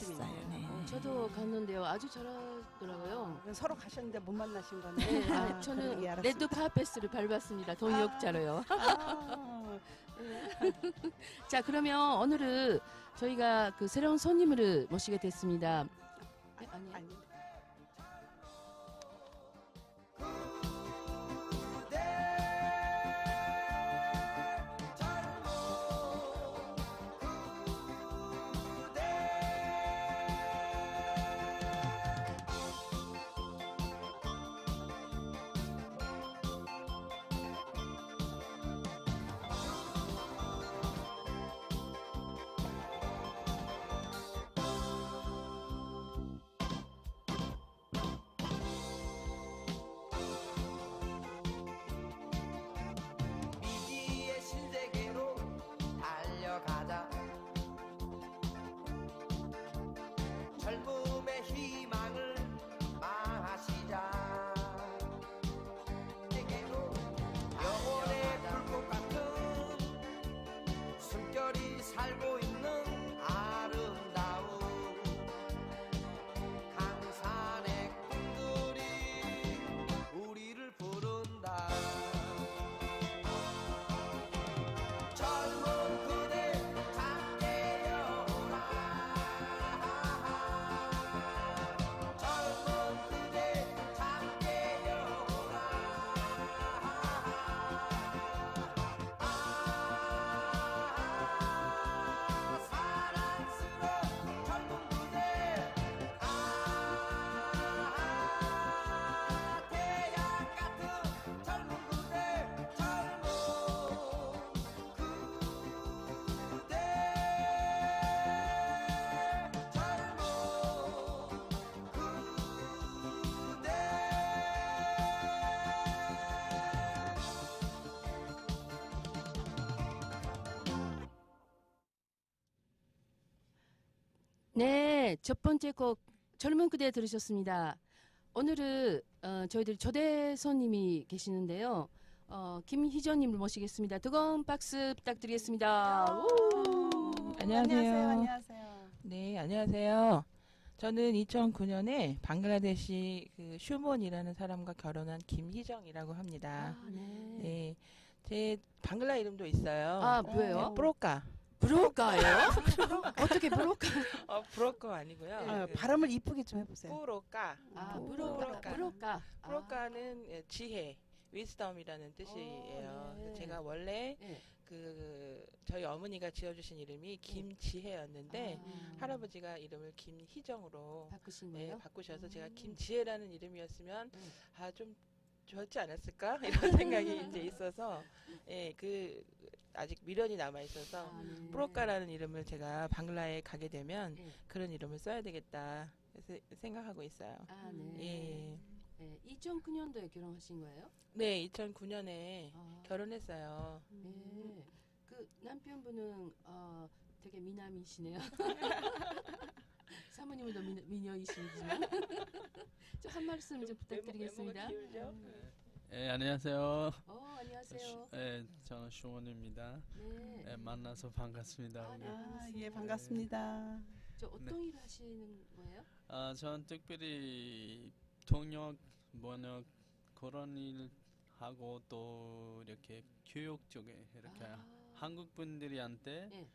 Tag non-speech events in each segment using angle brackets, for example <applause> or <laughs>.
했어요. 네. 어, 저도 갔는데요. 아주 잘하더라고요. 서로 가셨는데 못 만나신 거네. 네, 아, 아, 저는 그러게 알았습니다. 레드 카페스를 밟았습니다. 동역자로요. 아, <laughs> 자, 그러면 오늘은 저희가 그 새로운 손님을 모시게 됐습니다. 네, 아니에요. 아니, 네, 첫 번째 곡 젊은 그대 들으셨습니다. 오늘은 어, 저희들 초대 손님이 계시는데요. 어, 김희전님을 모시겠습니다. 뜨거운 박수 부탁드리겠습니다. 우! 안녕하세요. 안녕하세요. 네, 안녕하세요. 저는 2009년에 방글라데시 그 슈몬이라는 사람과 결혼한 김희정이라고 합니다. 아, 네. 네, 제 방글라 이름도 있어요. 아, 뭐예요? 네, 프로카. 브로카예요? <laughs> 어떻게 브로카? 어, 브로커 아니고요. 아, 그 발음을 이쁘게 좀 해보세요. 프로카. 아, 브로카. 브로카. 브로카. 예, 지혜, 위스덤이라는 뜻이에요. 네. 제가 원래 네. 그 저희 어머니가 지어주신 이름이 김지혜였는데 아, 할아버지가 이름을 김희정으로 바꾸신 네, 거예요? 바꾸셔서 제가 음. 김지혜라는 이름이었으면 음. 아좀 좋았지 않았을까 <laughs> 이런 생각이 이제 있어서 예 그 아직 미련이 남아 있어서 아, 네. 프로카라는 이름을 제가 방글라에 가게 되면 네. 그런 이름을 써야 되겠다 그래서 생각하고 있어요. 아, 네. 예. 네. 2009년도에 결혼하신 거예요? 네, 2009년에 아, 결혼했어요. 네. 그 남편분은 어, 되게 미남이시네요. <laughs> 사모님도 미, 미녀 이시지만 <laughs> 좀 한 말씀 좀 부탁드리겠습니다. 예, 안녕하세요. 어, 안녕하세요. 예, 저는 슈원입니다. 네. 예, 만나서 반갑습니다. 아, 오늘. 네. 아, 예, 반갑습니다. 저 어떤 일 하시는 거예요? 아, 저는 특별히 통역, 번역 그런 일 하고 또 이렇게 교육 쪽에 이렇게 아. 한국 분들이한테 예.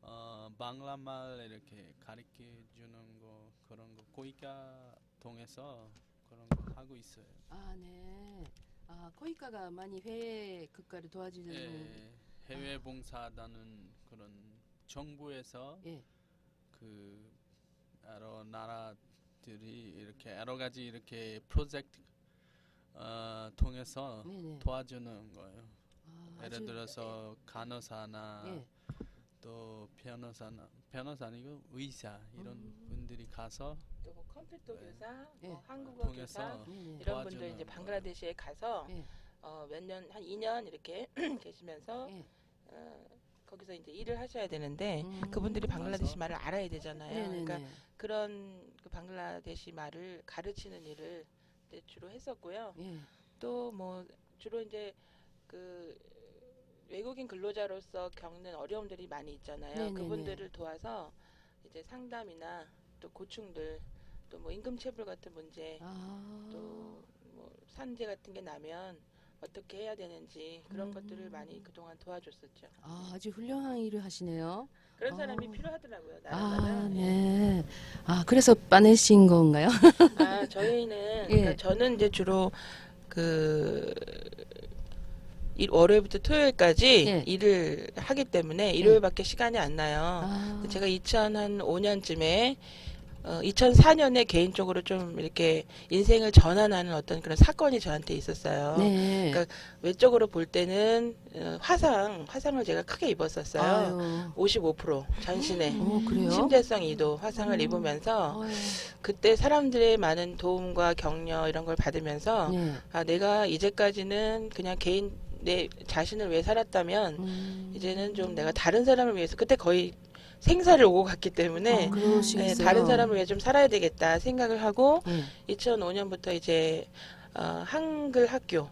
어, 방라말 이렇게 가르쳐 주는 거 그런 거 고이가 통해서 그런 거 하고 있어요. 아, 네. 아, 코이카가 많이 해외 국가를 도와주는 예, 해외 봉사단은 그런 정부에서 예. 그 여러 나라들이 이렇게 여러 가지 이렇게 프로젝트 어, 통해서 네네. 도와주는 거예요. 아, 예를 들어서 간호사나 예. 또 변호사나 변호사 아니고 의사 이런 음. 분들이 가서 또 뭐 컴퓨터 교사, 네. 뭐 한국어 교사 통해서 네네. 이런 도와주는 분들 이제 거예요. 방글라데시에 가서 예. 어, 몇 년 한 2년 이렇게 <clears throat> 계시면서 예. 어, 거기서 이제 일을 하셔야 되는데 음. 그분들이 방글라데시. 말을 알아야 되잖아요. 네네네. 그러니까 그런 그 방글라데시 말을 가르치는 일을 이제 주로 했었고요. 예. 또 뭐 주로 이제 그 외국인 근로자로서 겪는 어려움들이 많이 있잖아요. 네네네. 그분들을 도와서 이제 상담이나 또 고충들 또 뭐 임금 체불 같은 문제 아. 또뭐 산재 같은 게 나면 어떻게 해야 되는지 그런 음. 것들을 많이 그동안 도와줬었죠. 아, 아주 훌륭한 일을 하시네요. 그런 사람이 어. 필요하더라고요. 아, 나라마다. 네. 아, 그래서 빠내신 건가요? 아, 저희는 <laughs> 예. 그러니까 저는 이제 주로 그 일, 월요일부터 토요일까지 예. 일을 하기 때문에 일요일밖에 시간이 안 나요. 아, 제가 2005년쯤에 어, 2004년에 개인적으로 좀 이렇게 인생을 전환하는 어떤 그런 사건이 저한테 있었어요. 네. 그러니까 외적으로 볼 때는 어, 화상, 화상을 제가 크게 입었었어요. 아유. 55% 전신에 어, 그래요? 심재성 이도 화상을 음. 입으면서 아유. 그때 사람들의 많은 도움과 격려 이런 걸 받으면서 네. 아 내가 이제까지는 그냥 개인 내 자신을 위해 살았다면 음. 이제는 좀 내가 다른 사람을 위해서 그때 거의 생사를 오고 갔기 때문에 아. 네, 다른 사람을 위해 좀 살아야 되겠다 생각을 하고 네. 2005년부터 이제 어, 한글 학교,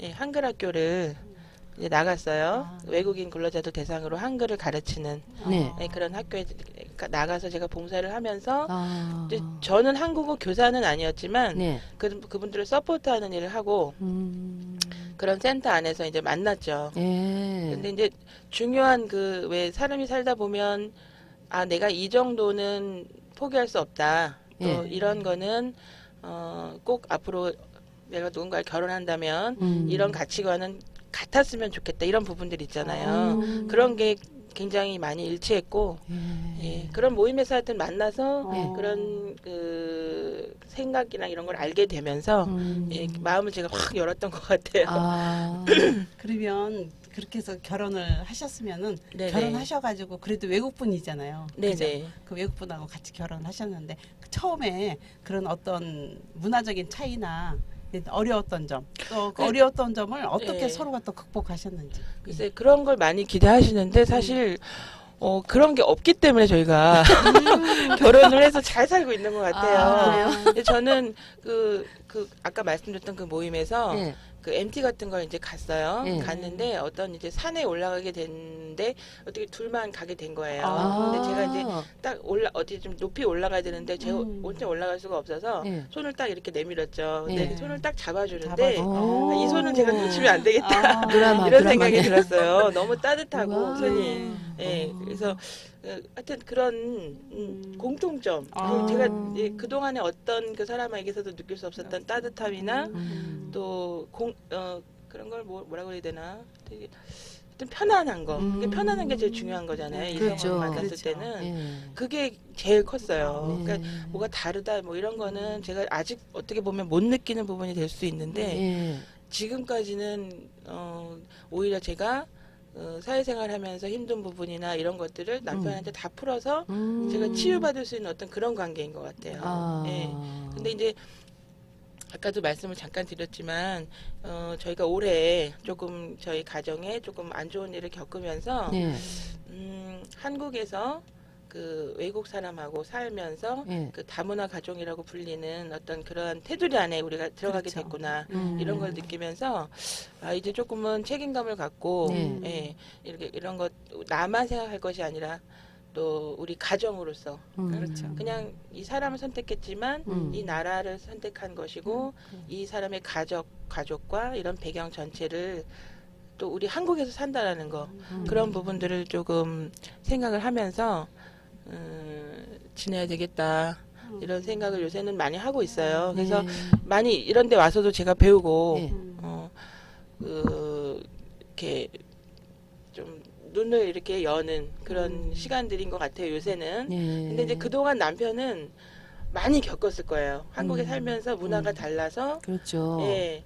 예, 한글 학교를 이제 나갔어요. 아. 외국인 근로자들 대상으로 한글을 가르치는 네. 예, 그런 학교에 나가서 제가 봉사를 하면서 아. 저는 한국어 교사는 아니었지만 네. 그, 그분들을 서포트하는 일을 하고 음. 그런 센터 안에서 이제 만났죠. 네. 근데 이제 중요한 그 왜 사람이 살다 보면 아 내가 이 정도는 포기할 수 없다. 또 예. 이런 거는 어꼭 앞으로 내가 누군가를 결혼한다면 음. 이런 가치관은 같았으면 좋겠다. 이런 부분들 있잖아요. 음. 그런 게 굉장히 많이 일치했고 예. 예, 그런 모임에서 하여튼 만나서 어. 그런 그 생각이나 이런 걸 알게 되면서 음. 예, 마음을 제가 확 열었던 것 같아요. 아. <laughs> 그러면 그렇게 해서 결혼을 하셨으면은 네네. 결혼하셔가지고 그래도 외국분이잖아요. 네네. 그 외국분하고 같이 결혼하셨는데 그 처음에 그런 어떤 문화적인 차이나 어려웠던 점, 또그 네. 어려웠던 점을 어떻게 네. 서로가 또 극복하셨는지. 글쎄 그런 걸 많이 기대하시는데 사실 어, 그런 게 없기 때문에 저희가 <laughs> 결혼을 해서 잘 살고 있는 것 같아요. 아, 그래요? 근데 저는 그, 그 아까 말씀드렸던 그 모임에서 네. 그 MT 같은 걸 이제 갔어요. 네. 갔는데 어떤 이제 산에 올라가게 됐는데 어떻게 둘만 가게 된 거예요. 아. 근데 제가 이제 딱 올라 어디 좀 높이 올라가야 되는데 제가 음. 혼자 올라갈 수가 없어서 네. 손을 딱 이렇게 내밀었죠. 근데 네. 손을 딱 잡아주는데 잡아줘. 어. 아, 이 손은 제가 놓치면 안 되겠다. 아. 드라마. 이런 드라마네. 생각이 들었어요. 너무 따뜻하고 우와. 손이. 예, 어. 그래서 어, 하여튼 그런 음, 공통점. 아. 그 제가 예, 그 동안에 어떤 그 사람에게서도 느낄 수 없었던 따뜻함이나 음. 또 공, 어, 그런 걸 뭐, 뭐라 그래야 되나? 되게 하여튼 편안한 거. 그게 음. 편안한 게 제일 중요한 거잖아요. 그렇죠. 이성을 만났을 그렇죠. 때는 예. 그게 제일 컸어요. 네. 그러니까 뭐가 다르다 뭐 이런 거는 제가 아직 어떻게 보면 못 느끼는 부분이 될 수 있는데 예. 지금까지는 어, 오히려 제가 어, 사회생활 하면서 힘든 부분이나 이런 것들을 남편한테 다 풀어서 음. 제가 치유받을 수 있는 어떤 그런 관계인 것 같아요. 아. 예. 근데 이제 아까도 말씀을 잠깐 드렸지만 어, 저희가 올해 조금 저희 가정에 조금 안 좋은 일을 겪으면서 네. 음, 한국에서 그 외국 사람하고 살면서 예. 그 다문화 가정이라고 불리는 어떤 그런 테두리 안에 우리가 들어가게 그렇죠. 됐구나. 음. 이런 걸 느끼면서 아 이제 조금은 책임감을 갖고 네. 예, 이렇게 이런 것 나만 생각할 것이 아니라 또 우리 가정으로서 음. 그렇죠. 그냥 이 사람을 선택했지만 음. 이 나라를 선택한 것이고 음. 이 사람의 가족 가족과 이런 배경 전체를 또 우리 한국에서 산다라는 거 음. 그런 부분들을 조금 생각을 하면서 음, 지내야 되겠다 이런 생각을 요새는 많이 하고 있어요. 그래서 네. 많이 이런 데 와서도 제가 배우고 네. 음. 어, 그, 이렇게 좀 눈을 이렇게 여는 그런 음. 시간들인 것 같아요, 요새는. 네. 근데 이제 그동안 남편은 많이 겪었을 거예요. 한국에 음. 살면서 문화가 음. 달라서, 그렇죠. 예.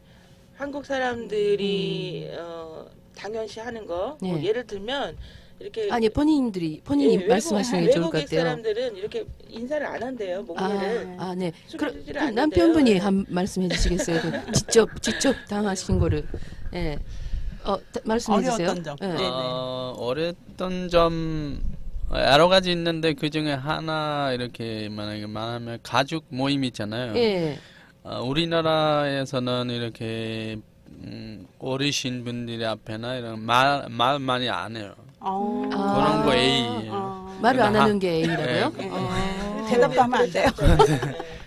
한국 사람들이, 어, 당연시 하는 거, 뭐 음. 네. 예를 들면, 이렇게. 아니 본인들이 본인이 예, 말씀하시는 게 좋을 것 외국인 같아요. 사람들은 이렇게 인사를 안 한대요, 목례를. 아, 아, 네. 그럼 숙여주지를 그럼 않는데요. 남편분이 네. 한 말씀해 주시겠어요? 그 직접 직접 당하신 거를. 예. 어, 다- 말씀해 주세요. 어려웠던 점. 예. 네. 어, 어렸던 점 여러 가지 있는데 그 중에 하나 이렇게 만약에 말하면 가족 모임 있잖아요. 예. 어, 우리나라에서는 이렇게 음, 어르신 분들이 앞에나 이런 말, 말 많이 안 해요. 어. 아. 그런 거 A. 어. 말을 안 하- 하는 게 A라고요? 네. 어. 대답도 하면 안 돼요.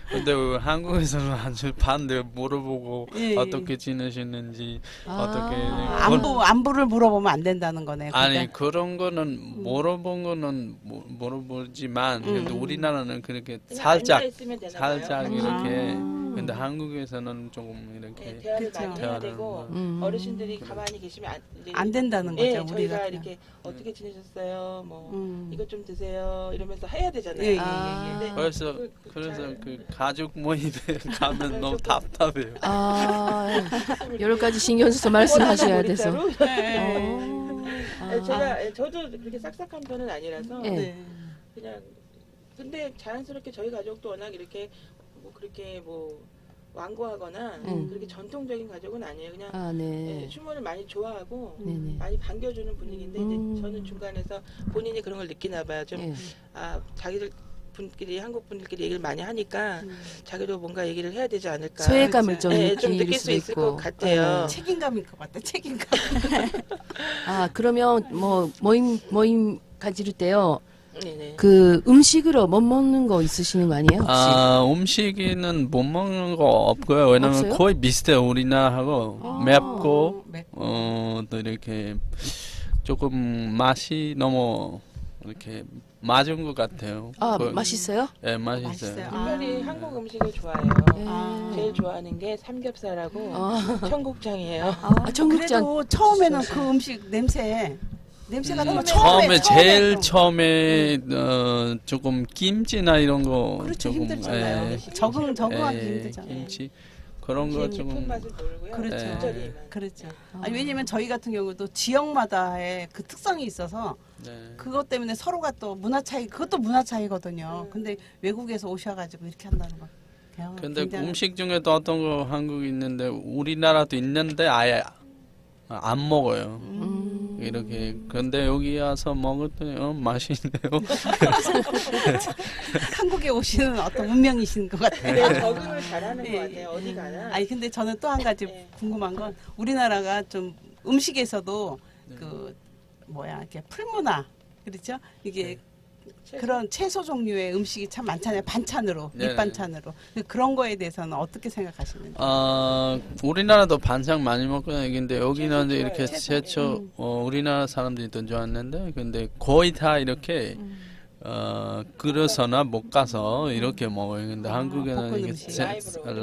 근데 왜 한국에서는 아주 반대 물어보고 예, 예. 어떻게 지내셨는지 어떻게 아. 안부 안부를 물어보면 안 된다는 거네. 아니 그러니까. 그런 거는 물어본 거는 모- 물어보지만 근데 음. 우리나라는 그렇게 살짝. 살짝 같이. 이렇게 아. 근데 한국에서는 조금 네, 이렇게 대화를 그쵸. 많이 해야 되고 뭐- 음. 어르신들이 가만히 계시면 안, 이제 안 된다는 거죠. 예, 우리가 저희가 그냥. 이렇게 어떻게 지내셨어요? 뭐 음. 이것 좀 드세요. 이러면서 해야 되잖아요. 예, 예, 예, 아. 근데 그래서 그- 그 그래서 잘- 그 가족 모임에 <laughs> 가면 너무 조금- 답답해요. 아, 여러 가지 신경 써서 말씀하셔야 돼서. 네. 어. 아니, 제가 저도 그렇게 싹싹한 편은 아니라서 예. 네. 그냥 근데 자연스럽게 저희 가족도 워낙 이렇게 뭐 그렇게 뭐 완고하거나 음. 그렇게 전통적인 가족은 아니에요. 그냥 아, 네. 예, 추모를 많이 좋아하고 네네. 많이 반겨주는 분위기인데 음. 이제 저는 중간에서 본인이 그런 걸 느끼나 봐요. 좀 예. 아 자기들 분끼리 한국 분들끼리 얘기를 많이 하니까 음. 자기도 뭔가 얘기를 해야 되지 않을까. 소외감을 그렇죠. 좀 예, 좀 느낄 수 수도 있을 있고. 것 같아요. 예. 책임감일 것 같아. 책임감. <laughs> 아, 그러면 뭐 모임 모임 가지를 때요. 네네. 그 음식으로 못 먹는 거 있으시는 거 아니에요? 혹시? 아 음식에는 못 먹는 거 없고요. 왜냐면 없어요? 거의 비슷해요 우리나라하고 아. 맵고 맵. 어 또 이렇게 조금 맛이 너무 이렇게 맞은 것 같아요. 아, 그- 맛있어요? 예, 맛있어요. 맛있어요. 특별히 아. 한국 음식을 좋아해요. 아. 제일 좋아하는 게 삼겹살하고 아, 청국장이에요. 아 청국장. 그래도 처음에는 그 음식 냄새 냄새 같은 거 음, 처음에 처음에 제일 좀- 처음에 어, 조금 김치나 이런 거 그렇죠 조금 힘들잖아요. 예, 적응 적응하기 예, 힘들잖아요. 김치 그런 거 조금 맛을 모르고요. 그렇죠. 적절히만. 그렇죠. 아. 아니 왜냐면 저희 같은 경우도 지역마다의 그 특성이 있어서 네. 그것 때문에 서로가 또 문화 차이 그것도 문화 차이거든요. 음. 근데 외국에서 오셔가지고 이렇게 한다는 거. 근데 굉장히- 음식 중에도 어떤 거 한국에 있는데 우리나라도 있는데 아예 안 먹어요. 음. 이렇게 근데 여기 와서 먹었더니 어, 맛있네요. <laughs> 한국에 오시는 어떤 운명이신 것 같아요. 네, 적응을 잘하는 예, 것 같아요. 어디 가나. 아니 근데 저는 또 한 가지 네. 궁금한 건 우리나라가 좀 음식에서도 네. 그 뭐야 이렇게 풀문화 그렇죠? 이게 네. 그런 채소 종류의 음식이 참 많잖아요 반찬으로 네네. 밑반찬으로 그런 거에 대해서는 어떻게 생각하시는지? 어, 우리나라도 반찬 많이 먹거든요. 근데 여기는 이제 이렇게 채소. 채초 어, 우리나라 사람들이 더 좋아하는데 근데 거의 다 이렇게 어, 그릇서나 볶아서 이렇게 먹어요. 근데 아, 한국에는 볶은 이게 음식. 세-. 라이브 식으로.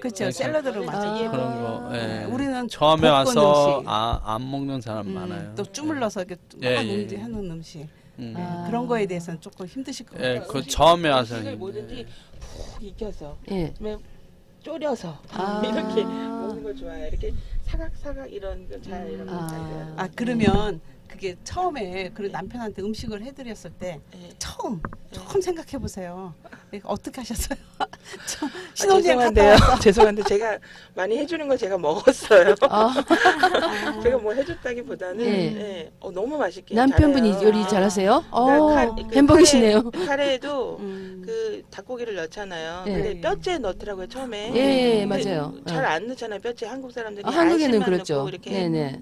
그렇죠 네, 샐러드로 아, 맞아. 예. 그런 거. 예. 우리는 처음에 볶은 와서 음식. 아, 안 먹는 사람 음, 많아요. 또 주물러서 이렇게 예, 막 예. 음식 하는 음식 음. 아. 그런 거에 대해서는 조금 힘드실 것 예, 같아요. 그 음식- 처음에 와서 음식을 이제- 뭐든지 푹 익혀서 예. 그다음에 졸여서 아. <laughs> 이렇게 먹는 걸 좋아해요. 이렇게 사각사각 이런 거잘 이런 아. 거잘 돼요. 아 그러면 그게 처음에 그 남편한테 음식을 해드렸을 때 예. 처음 처음 생각해 보세요. 어떻게 하셨어요? <laughs> 아, 신혼여행 갔다 죄송한데요. <laughs> 죄송한데 제가 많이 해주는 거 제가 먹었어요. <laughs> 아, 제가 뭐 해줬다기보다는 예. 예. 어, 너무 맛있게 남편분이 잘해요. 요리 잘하세요? 어, 그러니까 카- 그 행복이시네요. 카레, 카레에도 음. 그 닭고기를 넣잖아요. 예. 근데 뼈째 넣더라고요 처음에. 예, 음. 맞아요. 잘 안 넣잖아요 뼈째 한국 사람들이 아, 한국에는 안심만 그렇죠. 넣고 이렇게 네네.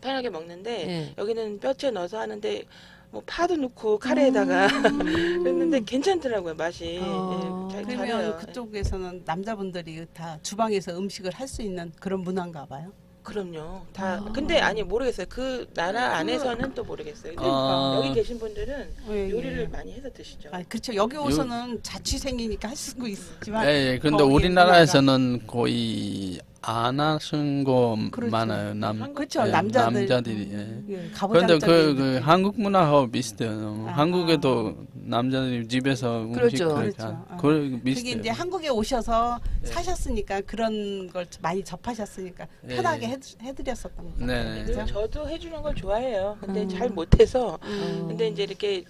편하게 먹는데 예. 여기는 뼈째 넣어서 하는데 뭐 파도 넣고 카레에다가 <laughs> 그랬는데 괜찮더라고요 맛이. 어. 예, 잘, 그러면 잘해요. 그쪽에서는 남자분들이 다 주방에서 음식을 할 수 있는 그런 문화인가 봐요. 그럼요. 다 아. 근데 아니 모르겠어요. 그 나라 안에서는 또 모르겠어요. 근데 아. 여기 계신 분들은 예, 요리를 예. 많이 해서 드시죠. 아, 그렇죠. 여기 오서는 자취생이니까 할 수 있지만 예, 예. 근데 거기 우리나라에서는 거의 안 하신 거 그렇죠. 많아요. 남, 그렇죠. 예, 남자들 남자들이. 예. 예, 근데 가부장적인 그, 그 한국 문화하고 비슷해요. 아. 한국에도 남자들이 집에서 음식 그렇죠. 그렇죠. 하- 아. 그 그게 비슷해요. 이제 한국에 오셔서 예. 사셨으니까 그런 걸 많이 접하셨으니까 예. 편하게 해, 해드렸었던 것 같아요. 네. 그죠? 저도 해주는 걸 좋아해요. 근데 음. 잘 못해서 음. 근데 이제 이렇게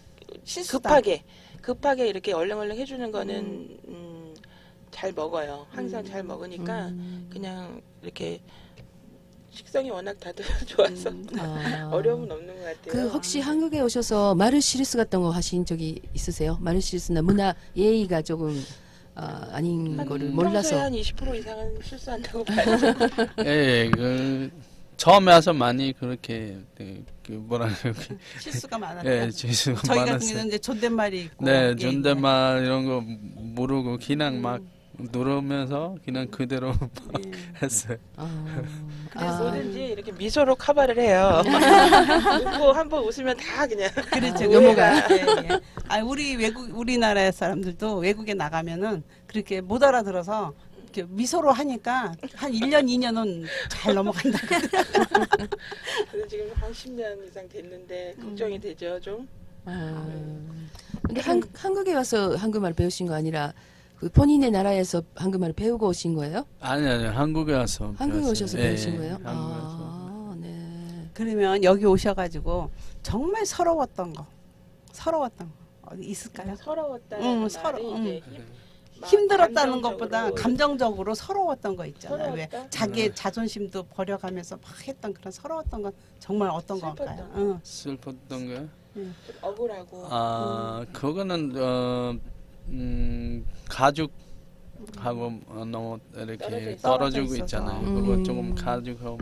실수다. 급하게 급하게 이렇게 얼렁얼렁 해주는 거는 음, 잘 먹어요. 항상 음. 잘 먹으니까 음. 그냥 이렇게 식성이 워낙 다들 <laughs> 좋아서 음. 아. 어려움은 없는 것 같아요. 그 혹시 한국에 오셔서 마르시리스 같은 거 하신 적이 있으세요? 마르시리스나 문화 예의가 조금 아, 아닌 한 거를 평소에 몰라서 한20% 이상은 실수한다고 봐요. <laughs> 예, 예, 그 처음에 와서 많이 그렇게 네, 그 뭐라 그러지? 실수가 많았다. 예, 지수가 저희 같은 많았어요. 경우는 이제 존댓말이 있고 네, 예, 존댓말 이런 거 모르고 그냥 막 음. 누르면서 그냥 그대로 <laughs> 예. 했어요. 아, 그래서 아, 뭐든지 이렇게 미소로 커버를 해요. 웃고 한 번 웃으면 다 그냥 <laughs> 그렇죠. 아, 넘어가. 예, 예. 아, 우리 외국 우리나라 사람들도 외국에 나가면은 그렇게 못 알아들어서 이렇게 미소로 하니까 한 1년, 2년은 잘 넘어간다. 그래서 <laughs> 지금 한 10년 이상 됐는데 걱정이 되죠 좀. 아. 근데 한, 한국에 와서 한국말 배우신 거 아니라 그 본인의 나라에서 한국말을 배우고 오신 거예요? 아니 아니 한국에 와서 한국에 배웠어요. 오셔서 예, 배우신 예, 거예요? 한국에 와서. 아, 네. 그러면 여기 오셔가지고 정말 서러웠던 거, 서러웠던 거 어디 있을까요? 서러웠다는 응, 말이 서러- 이제 응. 힘- 막 힘들었다는 것보다 감정적으로 감정적으로 서러웠던 거 있잖아요. 왜 서러웠다? 자기의 자존심도 버려가면서 막 했던 그런 서러웠던 건 정말 어떤 슬펐던? 거. 응. 슬펐던 거. 좀 억울하고 아 그거는 어, 음, 가족하고 어, 너무 이렇게 있- 떨어지고 있어서. 있잖아요. 음. 그거 조금 가족하고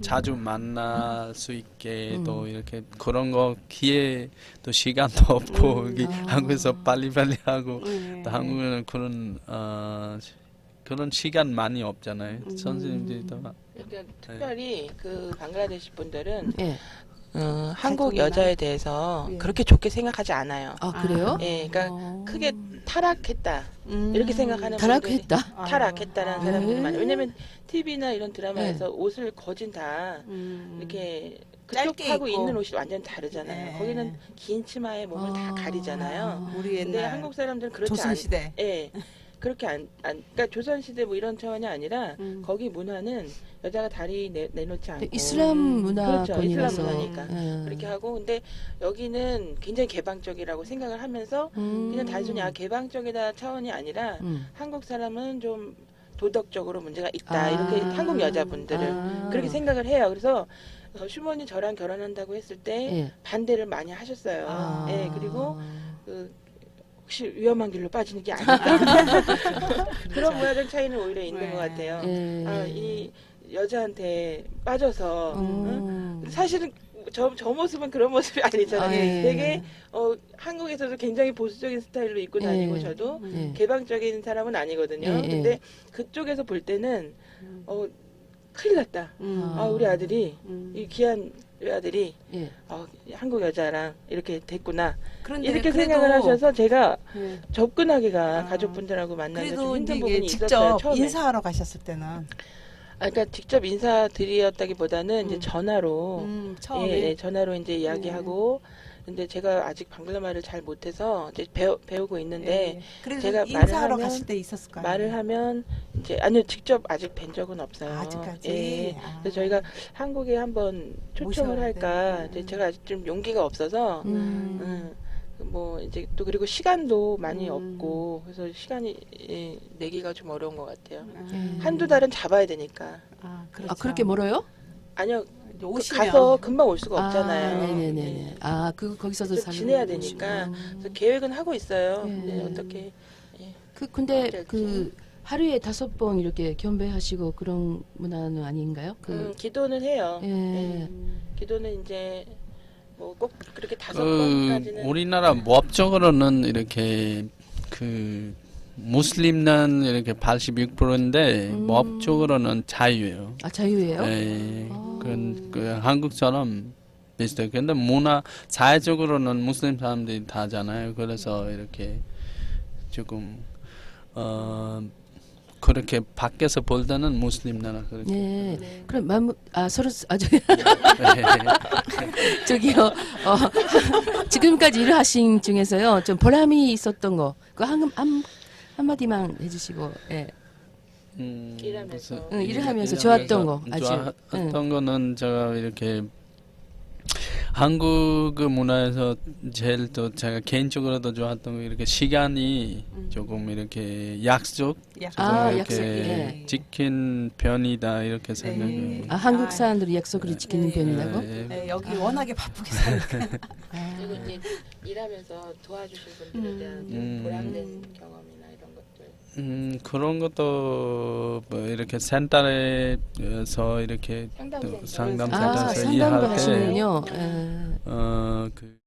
자주 만날 수 있게 음. 또 이렇게 그런 거 기회 또 시간도 <laughs> 없고 음. 여기 아. 한국에서 빨리빨리 하고 네. 또 한국에는 그런 어, 시- 그런 시간 많이 없잖아요. 음. 선생님들이 또 그러니까 특별히 그 방글라데시 분들은 예. 어, 한국 가족이나. 여자에 대해서 예. 그렇게 좋게 생각하지 않아요. 아, 그래요? 예, 그러니까 어. 크게 타락했다 음. 이렇게 생각하는 분들이 타락했다? 타락했다는 아이고. 사람들이 네. 많아요. 왜냐면 TV나 이런 드라마에서 옷을 거진 다 음. 이렇게 짧게 그쪽 하고 입고. 있는 옷이 완전 다르잖아요. 네. 거기는 긴 치마에 몸을 다 아. 가리잖아요. 우리 근데 옛날 한국 사람들은 그렇지 않. 조선 시대. 예. 그렇게 안, 안 그러니까 조선 시대 뭐 이런 차원이 아니라 음. 거기 문화는 여자가 다리 내, 내놓지 않고 네, 이슬람 음. 문화권이라서 그렇죠. 이슬람 문화니까. 예. 그렇게 하고 근데 여기는 굉장히 개방적이라고 생각을 하면서 음. 그냥 단순히 아 개방적이다 차원이 아니라 음. 한국 사람은 좀 도덕적으로 문제가 있다 아. 이렇게 한국 여자분들을 아. 그렇게 생각을 해요. 그래서 어, 슈머니 저랑 결혼한다고 했을 때 예. 반대를 많이 하셨어요. 아. 예, 그리고 그 혹시 위험한 길로 빠지는 게 아닐까 <laughs> <laughs> 그런 문화적 차이는 오히려 있는 네. 것 같아요. 예. 아, 이 여자한테 빠져서 응? 음. 사실은 저, 저 모습은 그런 모습이 아니잖아요. 아, 예. 되게 어, 한국에서도 굉장히 보수적인 스타일로 입고 다니고 예. 저도 예. 개방적인 사람은 아니거든요. 예, 예. 근데 그쪽에서 볼 때는 어, 큰일 났다. 음. 아, 우리 아들이 음. 이 귀한 아들이 예. 어, 한국 여자랑 이렇게 됐구나 그런데 이렇게 그래도- 생각을 하셔서 제가 예. 접근하기가 아. 가족분들하고 만나기가 좀 힘든 부분이 직접 있었어요 처음에. 인사하러 가셨을 때는 아, 그러니까 직접 인사드렸다기보다는 이제 음. 전화로 음, 예, 처음에 네. 예, 전화로 이제 이야기하고 근데 제가 아직 방글라말을 잘 못해서 이제 배우, 배우고 있는데 예. 그래서 제가 말을 인사하러 하면- 갔을 때 있었을 거예요. 말을 하면 이제 아니요 직접 아직 뵌 적은 없어요. 아직까지. 예. 아. 그래서 저희가 한국에 한번 초청을 할까 돼. 이제 제가 아직 좀 용기가 없어서 음. 음, 뭐 이제 또 그리고 시간도 많이 음. 없고 그래서 시간이 예, 내기가 좀 어려운 것 같아요. 아, 한두 달은 잡아야 되니까 아, 그렇죠. 아, 그렇게 멀어요? 아니요 오시면 가서 금방 올 수가 없잖아요. 아, 네네네. 예. 아, 그 거기서도 좀 살고 지내야. 되니까. 그래서 계획은 하고 있어요. 예. 근데 어떻게 그 근데. 그 하루에 다섯 번 이렇게 겸배하시고 그런 문화는 아닌가요? 그 음, 기도는 해요. 예. 예. 기도는 이제 뭐 꼭 그렇게 다섯 그 번까지는 우리나라 법적으로는 이렇게 그 무슬림은 이렇게 86%인데 음. 법적으로는 자유예요. 아 자유예요? 예, 아. 그, 그 한국처럼 비슷해요. 근데 문화 사회적으로는 무슬림 사람들이 다잖아요. 그래서 이렇게 조금 어 그렇게 밖에서 볼 때는 무슬림 나라 그렇게. 네. 네. 그럼 마무 아 서로 아 예. <laughs> <laughs> 저기요 어, <laughs> 지금까지 일을 하신 중에서요 좀 보람이 있었던 거 그거 한, 한 한마디만 해주시고 예. 음, 일하면서. 무슨- 응, 일을 하면서 좋았던 거, 아주. 좋았던 거는 제가 이렇게 한국 그 문화에서 제일 또 제가 개인적으로도 좋았던 거 이렇게 시간이 음. 조금 이렇게 약속 약속. 조금 아, 이렇게 약속, 예. 지킨 편이다 이렇게 생각해요. 아 한국 아, 사람들이 약속을 지키는 예. 편이라고? 예, 예. 네, 여기 워낙에 바쁘게 사니까. <laughs> 그리고 아, 이제 일하면서 도와주신 분들에 대한 음. 보람된 이런 것들 음, 그런 것도 뭐 이렇게 센터에서 이렇게 상담센터. 상담 아, 센터에서 상담도 일할 때 하시는군요. 예. 어, 그